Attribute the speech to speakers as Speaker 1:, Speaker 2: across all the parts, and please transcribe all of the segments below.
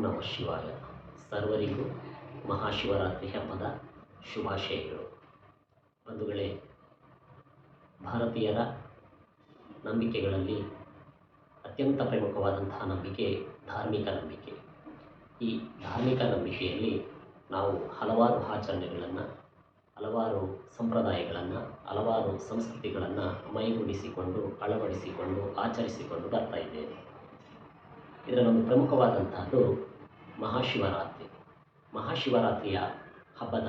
Speaker 1: ನಮಃ ಶಿವಾಯ. ಸರ್ವರಿಗೂ ಮಹಾಶಿವರಾತ್ರಿ ಹಬ್ಬದ ಶುಭಾಶಯಗಳು. ಬಂಧುಗಳೇ, ಭಾರತೀಯರ ನಂಬಿಕೆಗಳಲ್ಲಿ ಅತ್ಯಂತ ಪ್ರಮುಖವಾದಂತಹ ನಂಬಿಕೆ ಧಾರ್ಮಿಕ ನಂಬಿಕೆ. ಈ ಧಾರ್ಮಿಕ ನಂಬಿಕೆಯಲ್ಲಿ ನಾವು ಹಲವಾರು ಆಚರಣೆಗಳನ್ನು, ಹಲವಾರು ಸಂಪ್ರದಾಯಗಳನ್ನು, ಹಲವಾರು ಸಂಸ್ಕೃತಿಗಳನ್ನು ಮೈಗೂಡಿಸಿಕೊಂಡು ಅಳವಡಿಸಿಕೊಂಡು, ಆಚರಿಸಿಕೊಂಡು ಬರ್ತಾ ಇದ್ದೇವೆ. ಇದರಲ್ಲೊಂದು ಪ್ರಮುಖವಾದಂತಹದ್ದು ಮಹಾಶಿವರಾತ್ರಿ. ಮಹಾಶಿವರಾತ್ರಿಯ ಹಬ್ಬದ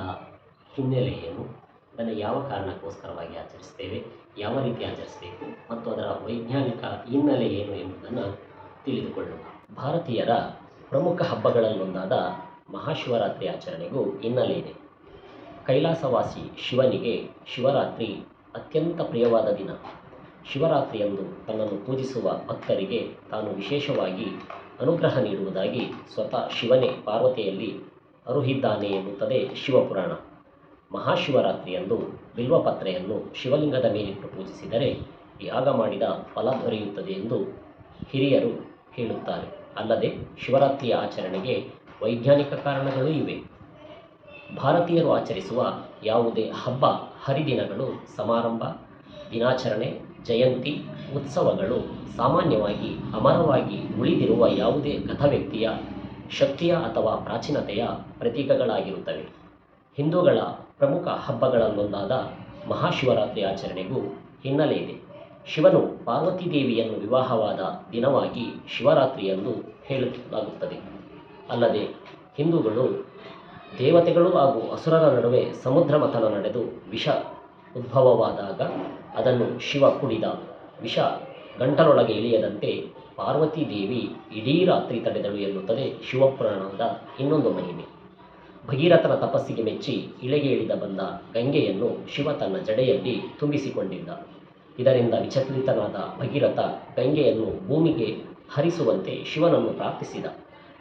Speaker 1: ಹಿನ್ನೆಲೆ ಏನು ಅದನ್ನು ಯಾವ ಕಾರಣಕ್ಕೋಸ್ಕರವಾಗಿ ಆಚರಿಸ್ತೇವೆ, ಯಾವ ರೀತಿ ಆಚರಿಸಬೇಕು, ಮತ್ತು ಅದರ ವೈಜ್ಞಾನಿಕ ಹಿನ್ನೆಲೆ ಏನು ಎಂಬುದನ್ನು ತಿಳಿದುಕೊಳ್ಳೋಣ. ಭಾರತೀಯರ ಪ್ರಮುಖ ಹಬ್ಬಗಳಲ್ಲೊಂದಾದ ಮಹಾಶಿವರಾತ್ರಿ ಆಚರಣೆಗೂ ಹಿನ್ನೆಲೆ ಇದೆ ಕೈಲಾಸವಾಸಿ ಶಿವನಿಗೆ ಶಿವರಾತ್ರಿ ಅತ್ಯಂತ ಪ್ರಿಯವಾದ ದಿನ. ಶಿವರಾತ್ರಿಯಂದು ತನ್ನನ್ನು ಪೂಜಿಸುವ ಭಕ್ತರಿಗೆ ತಾನು ವಿಶೇಷವಾಗಿ ಅನುಗ್ರಹ ನೀಡುವುದಾಗಿ ಸ್ವತಃ ಶಿವನೇ ಪಾರ್ವತಿಯಲ್ಲಿ ಅರುಹಿದ್ದಾನೆ ಎನ್ನುತ್ತದೆ ಶಿವಪುರಾಣ. ಮಹಾಶಿವರಾತ್ರಿಯಂದು ಬಿಲ್ವಪತ್ರೆಯನ್ನು ಶಿವಲಿಂಗದ ಮೇಲಿಟ್ಟು ಪೂಜಿಸಿದರೆ ಯಾಗ ಮಾಡಿದ ಫಲ ದೊರೆಯುತ್ತದೆ ಎಂದು ಹಿರಿಯರು ಹೇಳುತ್ತಾರೆ. ಅಲ್ಲದೆ ಶಿವರಾತ್ರಿಯ ಆಚರಣೆಗೆ ವೈಜ್ಞಾನಿಕ ಕಾರಣಗಳೂ ಇವೆ. ಭಾರತೀಯರು ಆಚರಿಸುವ ಯಾವುದೇ ಹಬ್ಬ, ಹರಿದಿನಗಳು, ಸಮಾರಂಭ, ದಿನಾಚರಣೆ ಜಯಂತಿ, ಉತ್ಸವಗಳು ಸಾಮಾನ್ಯವಾಗಿ ಅಮರವಾಗಿ ಉಳಿದಿರುವ ಯಾವುದೇ ಕಥಾವ್ಯಕ್ತಿಯ ಶಕ್ತಿಯ ಅಥವಾ ಪ್ರಾಚೀನತೆಯ ಪ್ರತೀಕಗಳಾಗಿರುತ್ತವೆ. ಹಿಂದೂಗಳ ಪ್ರಮುಖ ಹಬ್ಬಗಳಲ್ಲೊಂದಾದ ಮಹಾಶಿವರಾತ್ರಿ ಆಚರಣೆಗೂ ಹಿನ್ನೆಲೆ ಇದೆ. ಶಿವನು ಪಾರ್ವತಿ ದೇವಿಯನ್ನು ವಿವಾಹವಾದ ದಿನವಾಗಿ ಶಿವರಾತ್ರಿಯನ್ನು ಹೇಳಲಾಗುತ್ತದೆ ಅಲ್ಲದೆ ಹಿಂದೂಗಳು ದೇವತೆಗಳು ಹಾಗೂ ಅಸುರರ ನಡುವೆ ಸಮುದ್ರ ಮಥನ ನಡೆದು ವಿಷ ಉದ್ಭವವಾದಾಗ ಅದನ್ನು ಶಿವ ಕುಡಿದ ವಿಷ ಗಂಟಲೊಳಗೆ ಇಳಿಯದಂತೆ ಪಾರ್ವತಿ ದೇವಿ ಇಡೀ ರಾತ್ರಿ ತಡೆದಳು ಎನ್ನುತ್ತದೆ ಶಿವಪುರಾಣದ ಇನ್ನೊಂದು ಮಹಿಮೆ. ಭಗೀರಥನ ತಪಸ್ಸಿಗೆ ಮೆಚ್ಚಿ ಇಳೆಗೆ ಇಳಿದ ಬಂದ ಗಂಗೆಯನ್ನು ಶಿವ ತನ್ನ ಜಡೆಯಲ್ಲಿ ತುಂಬಿಸಿಕೊಂಡಿದ್ದ. ಇದರಿಂದ ವಿಚಲಿತನಾದ ಭಗೀರಥ ಗಂಗೆಯನ್ನು ಭೂಮಿಗೆ ಹರಿಸುವಂತೆ ಶಿವನನ್ನು ಪ್ರಾರ್ಥಿಸಿದ.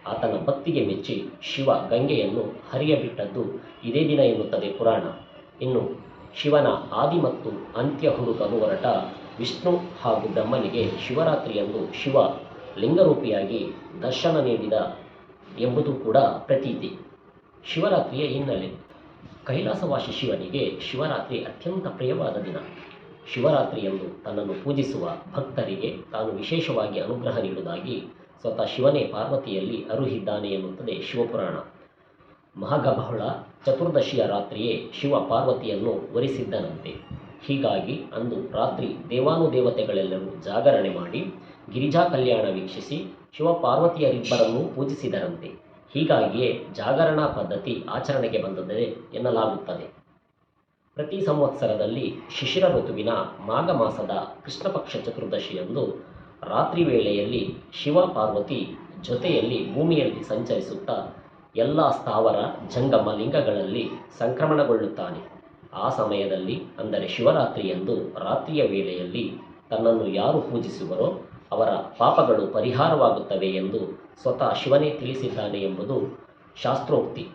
Speaker 1: ಆತನ ಭಕ್ತಿಗೆ ಮೆಚ್ಚಿ ಶಿವ ಗಂಗೆಯನ್ನು ಹರಿಯಬಿಟ್ಟದ್ದು ಇದೇ ದಿನ ಎನ್ನುತ್ತದೆ ಪುರಾಣ. ಇನ್ನು ಶಿವನ ಆದಿ ಮತ್ತು ಅಂತ್ಯ ಹುಡುಕಲು ಹೊರಟ ವಿಷ್ಣು ಹಾಗೂ ಬ್ರಹ್ಮನಿಗೆ ಶಿವರಾತ್ರಿಯಂದು ಶಿವ ಲಿಂಗರೂಪಿಯಾಗಿ ದರ್ಶನ ನೀಡಿದ ಎಂಬುದು ಕೂಡ ಪ್ರತೀತಿ. ಶಿವರಾತ್ರಿಯ ಹಿನ್ನೆಲೆ. ಕೈಲಾಸವಾಸಿ ಶಿವನಿಗೆ ಶಿವರಾತ್ರಿ ಅತ್ಯಂತ ಪ್ರಿಯವಾದ ದಿನ. ಶಿವರಾತ್ರಿಯಂದು ತನ್ನನ್ನು ಪೂಜಿಸುವ ಭಕ್ತರಿಗೆ ತಾನು ವಿಶೇಷವಾಗಿ ಅನುಗ್ರಹ ನೀಡುವುದಾಗಿ ಸ್ವತಃ ಶಿವನೇ ಪಾರ್ವತಿಯಲ್ಲಿ ಅರುಹಿದ್ದಾನೆ ಎನ್ನುತ್ತದೆ ಶಿವಪುರಾಣ. ಮಹಾಗಬಹಳ ಚತುರ್ದಶಿಯ ರಾತ್ರಿಯೇ ಶಿವ ಪಾರ್ವತಿಯನ್ನು ವರಿಸಿದ್ದನಂತೆ. ಹೀಗಾಗಿ ಅಂದು ರಾತ್ರಿ ದೇವಾನುದೇವತೆಗಳೆಲ್ಲರೂ ಜಾಗರಣೆ ಮಾಡಿ ಗಿರಿಜಾ ಕಲ್ಯಾಣ ವೀಕ್ಷಿಸಿ ಶಿವ ಪಾರ್ವತಿಯರಿಬ್ಬರನ್ನೂ ಪೂಜಿಸಿದರಂತೆ. ಹೀಗಾಗಿಯೇ ಜಾಗರಣಾ ಪದ್ಧತಿ ಆಚರಣೆಗೆ ಬಂದದೆ ಎನ್ನಲಾಗುತ್ತದೆ. ಪ್ರತಿ ಸಂವತ್ಸರದಲ್ಲಿ ಶಿಶಿರ ಋತುವಿನ ಮಾಘ ಮಾಸದ ಕೃಷ್ಣಪಕ್ಷ ಚತುರ್ದಶಿಯಂದು ರಾತ್ರಿ ವೇಳೆಯಲ್ಲಿ ಶಿವ ಪಾರ್ವತಿ ಜೊತೆಯಲ್ಲಿ ಭೂಮಿಯಲ್ಲಿ ಸಂಚರಿಸುತ್ತಾ ಎಲ್ಲ ಸ್ಥಾವರ ಜಂಗಮ ಲಿಂಗಗಳಲ್ಲಿ ಸಂಕ್ರಮಣಗೊಳ್ಳುತ್ತಾನೆ. ಆ ಸಮಯದಲ್ಲಿ, ಅಂದರೆ ಶಿವರಾತ್ರಿಯಂದು ರಾತ್ರಿಯ ವೇಳೆಯಲ್ಲಿ ತನ್ನನ್ನು ಯಾರು ಪೂಜಿಸುವರೋ ಅವರ ಪಾಪಗಳು ಪರಿಹಾರವಾಗುತ್ತವೆ ಎಂದು ಸ್ವತಃ ಶಿವನೇ ತಿಳಿಸಿದ್ದಾನೆ ಎಂಬುದು ಶಾಸ್ತ್ರೋಕ್ತಿ.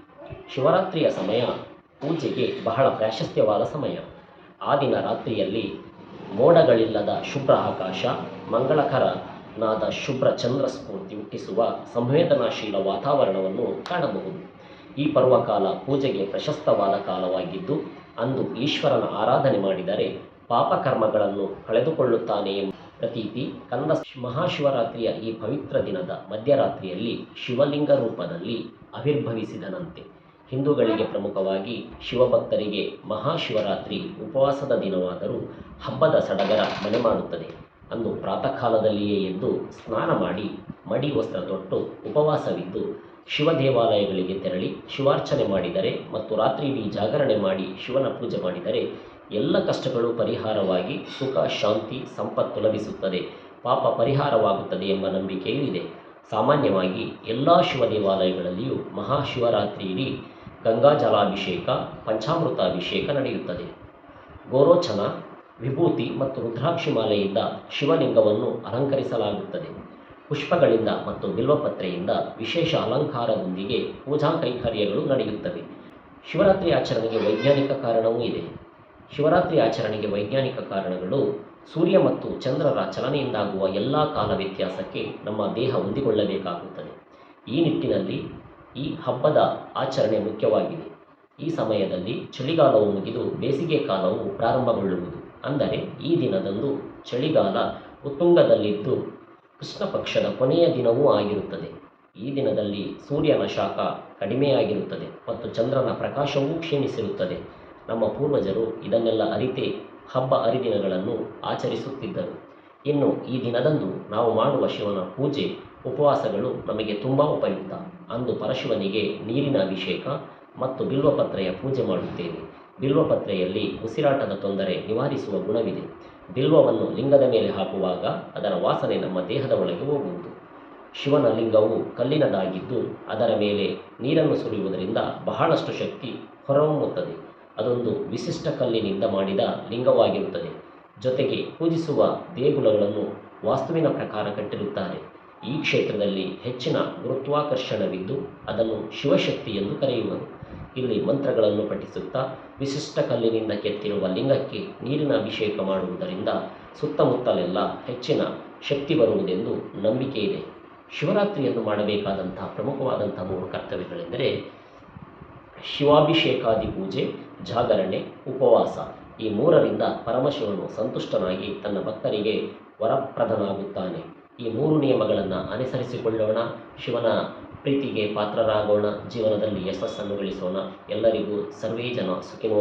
Speaker 1: ಶಿವರಾತ್ರಿಯ ಸಮಯ ಪೂಜೆಗೆ ಬಹಳ ಪ್ರಾಶಸ್ತ್ಯವಾದ ಸಮಯ. ಆ ದಿನ ರಾತ್ರಿಯಲ್ಲಿ ಮೋಡಗಳಿಲ್ಲದ ಶುಭ್ರ ಆಕಾಶ ಮಂಗಳಕರನಾದ ಶುಭ್ರ ಚಂದ್ರ ಸ್ಫೂರ್ತಿ ಹುಟ್ಟಿಸುವ ಸಂವೇದನಾಶೀಲ ವಾತಾವರಣವನ್ನು ಕಾಣಬಹುದು. ಈ ಪರ್ವಕಾಲ ಪೂಜೆಗೆ ಪ್ರಶಸ್ತವಾದ ಕಾಲವಾಗಿದ್ದು, ಅಂದು ಈಶ್ವರನ ಆರಾಧನೆ ಮಾಡಿದರೆ ಪಾಪಕರ್ಮಗಳನ್ನು ಕಳೆದುಕೊಳ್ಳುತ್ತಾನೆ ಎಂಬ ಪ್ರತೀತಿ ಕಂದ ಮಹಾಶಿವರಾತ್ರಿಯ ಈ ಪವಿತ್ರ ದಿನದ ಮಧ್ಯರಾತ್ರಿಯಲ್ಲಿ ಶಿವಲಿಂಗ ರೂಪದಲ್ಲಿ ಆವಿರ್ಭವಿಸಿದನಂತೆ ಹಿಂದೂಗಳಿಗೆ ಪ್ರಮುಖವಾಗಿ ಶಿವಭಕ್ತರಿಗೆ ಮಹಾಶಿವರಾತ್ರಿ ಉಪವಾಸದ ದಿನವಾದರೂ ಹಬ್ಬದ ಸಡಗರ ಮನೆ ಮಾಡುತ್ತದೆ. ಅಂದು ಪ್ರಾತಃ ಕಾಲದಲ್ಲಿಯೇ ಎದ್ದು ಸ್ನಾನ ಮಾಡಿ ಮಡಿ ವಸ್ತ್ರ ತೊಟ್ಟು ಉಪವಾಸವಿದ್ದು ಶಿವ ದೇವಾಲಯಗಳಿಗೆ ತೆರಳಿ ಶಿವಾರ್ಚನೆ ಮಾಡಿದರೆ ಮತ್ತು ರಾತ್ರಿ ಇಡೀ ಜಾಗರಣೆ ಮಾಡಿ ಶಿವನ ಪೂಜೆ ಮಾಡಿದರೆ ಎಲ್ಲ ಕಷ್ಟಗಳು ಪರಿಹಾರವಾಗಿ ಸುಖ, ಶಾಂತಿ, ಸಂಪತ್ತು ಲಭಿಸುತ್ತದೆ. ಪಾಪ ಪರಿಹಾರವಾಗುತ್ತದೆ ಎಂಬ ನಂಬಿಕೆಯೂ ಇದೆ. ಸಾಮಾನ್ಯವಾಗಿ ಎಲ್ಲ ಶಿವ ದೇವಾಲಯಗಳಲ್ಲಿಯೂ ಮಹಾಶಿವರಾತ್ರಿ ಇಡೀ ಗಂಗಾ ಜಲಾಭಿಷೇಕ ಪಂಚಾಮೃತ ಅಭಿಷೇಕ ನಡೆಯುತ್ತದೆ. ಗೋರೋಚನ ವಿಭೂತಿ ಮತ್ತು ರುದ್ರಾಕ್ಷಿ ಮಾಲೆಯಿಂದ ಶಿವಲಿಂಗವನ್ನು ಅಲಂಕರಿಸಲಾಗುತ್ತದೆ. ಪುಷ್ಪಗಳಿಂದ ಮತ್ತು ಬಿಲ್ವಪತ್ರೆಯಿಂದ ವಿಶೇಷ ಅಲಂಕಾರದೊಂದಿಗೆ ಪೂಜಾ ಕೈಂಕರ್ಯಗಳು ನಡೆಯುತ್ತವೆ. ಶಿವರಾತ್ರಿ ಆಚರಣೆಗೆ ವೈಜ್ಞಾನಿಕ ಕಾರಣವೂ ಇದೆ. ಶಿವರಾತ್ರಿ ಆಚರಣೆಗೆ ವೈಜ್ಞಾನಿಕ ಕಾರಣಗಳು ಸೂರ್ಯ ಮತ್ತು ಚಂದ್ರರ ಚಲನೆಯಿಂದಾಗುವ ಎಲ್ಲ ಕಾಲ ವ್ಯತ್ಯಾಸಕ್ಕೆ ನಮ್ಮ ದೇಹ ಹೊಂದಿಕೊಳ್ಳಬೇಕಾಗುತ್ತದೆ. ಈ ನಿಟ್ಟಿನಲ್ಲಿ ಈ ಹಬ್ಬದ ಆಚರಣೆ ಮುಖ್ಯವಾಗಿದೆ. ಈ ಸಮಯದಲ್ಲಿ ಚಳಿಗಾಲವು ಮುಗಿದು ಬೇಸಿಗೆ ಕಾಲವು ಪ್ರಾರಂಭಗೊಳ್ಳುವುದು. ಅಂದರೆ ಈ ದಿನದಂದು ಚಳಿಗಾಲ ಉತ್ತುಂಗದಲ್ಲಿದ್ದು ಕೃಷ್ಣ ಪಕ್ಷದ ಕೊನೆಯ ದಿನವೂ ಆಗಿರುತ್ತದೆ. ಈ ದಿನದಲ್ಲಿ ಸೂರ್ಯನ ಶಾಖ ಕಡಿಮೆಯಾಗಿರುತ್ತದೆ ಮತ್ತು ಚಂದ್ರನ ಪ್ರಕಾಶವೂ ಕ್ಷೀಣಿಸಿರುತ್ತದೆ. ನಮ್ಮ ಪೂರ್ವಜರು ಇದನ್ನೆಲ್ಲ ಅರಿತೇ ಹಬ್ಬ ಹರಿದಿನಗಳನ್ನು ಆಚರಿಸುತ್ತಿದ್ದರು. ಇನ್ನು ಈ ದಿನದಂದು ನಾವು ಮಾಡುವ ಶಿವನ ಪೂಜೆ, ಉಪವಾಸಗಳು ನಮಗೆ ತುಂಬ ಉಪಯುಕ್ತ. ಅಂದು ಪರಶಿವನಿಗೆ ನೀರಿನ ಅಭಿಷೇಕ ಮತ್ತು ಬಿಲ್ವಪತ್ರೆಯ ಪೂಜೆ ಮಾಡುತ್ತೇವೆ. ಬಿಲ್ವಪತ್ರೆಯಲ್ಲಿ ಉಸಿರಾಟದ ತೊಂದರೆ ನಿವಾರಿಸುವ ಗುಣವಿದೆ. ಬಿಲ್ವವನ್ನು ಲಿಂಗದ ಮೇಲೆ ಹಾಕುವಾಗ ಅದರ ವಾಸನೆ ನಮ್ಮ ದೇಹದ ಒಳಗೆ ಹೋಗುವುದು. ಶಿವನ ಲಿಂಗವು ಕಲ್ಲಿನದಾಗಿದ್ದು ಅದರ ಮೇಲೆ ನೀರನ್ನು ಸುರಿಯುವುದರಿಂದ ಬಹಳಷ್ಟು ಶಕ್ತಿ ಹೊರಹೊಮ್ಮುತ್ತದೆ. ಅದೊಂದು ವಿಶಿಷ್ಟ ಕಲ್ಲಿನಿಂದ ಮಾಡಿದ ಲಿಂಗವಾಗಿರುತ್ತದೆ. ಜೊತೆಗೆ ಪೂಜಿಸುವ ದೇಗುಲಗಳನ್ನು ವಾಸ್ತುವಿನ ಪ್ರಕಾರ ಕಟ್ಟಿರುತ್ತಾರೆ. ಈ ಕ್ಷೇತ್ರದಲ್ಲಿ ಹೆಚ್ಚಿನ ಗುರುತ್ವಾಕರ್ಷಣವಿದ್ದು ಅದನ್ನು ಶಿವಶಕ್ತಿ ಎಂದು ಕರೆಯುವರು. ಇಲ್ಲಿ ಮಂತ್ರಗಳನ್ನು ಪಠಿಸುತ್ತಾ ವಿಶಿಷ್ಟ ಕಲ್ಲಿನಿಂದ ಕೆತ್ತಿರುವ ಲಿಂಗಕ್ಕೆ ನೀರಿನ ಅಭಿಷೇಕ ಮಾಡುವುದರಿಂದ ಸುತ್ತಮುತ್ತಲೆಲ್ಲ ಹೆಚ್ಚಿನ ಶಕ್ತಿ ಬರುವುದೆಂದು ನಂಬಿಕೆ ಇದೆ. ಶಿವರಾತ್ರಿಯನ್ನು ಮಾಡಬೇಕಾದಂತಹ ಪ್ರಮುಖವಾದಂಥ ಮೂರು ಕರ್ತವ್ಯಗಳೆಂದರೆ ಶಿವಾಭಿಷೇಕಾದಿ ಪೂಜೆ, ಜಾಗರಣೆ, ಉಪವಾಸ. ಈ ಮೂರರಿಂದ ಪರಮಶಿವನು ಸಂತುಷ್ಟನಾಗಿ ತನ್ನ ಭಕ್ತರಿಗೆ ವರಪ್ರದನಾಗುತ್ತಾನೆ. ಈ ಮೂರು ನಿಯಮಗಳನ್ನು ಅನುಸರಿಸಿಕೊಳ್ಳೋಣ. ಶಿವನ ಪ್ರೀತಿಗೆ ಪಾತ್ರರಾಗೋಣ ಜೀವನದಲ್ಲಿ ಯಶಸ್ಸನ್ನು ಗಳಿಸೋಣ. ಎಲ್ಲರಿಗೂ ಸರ್ವೇ ಜನ ಸುಖಿನೋ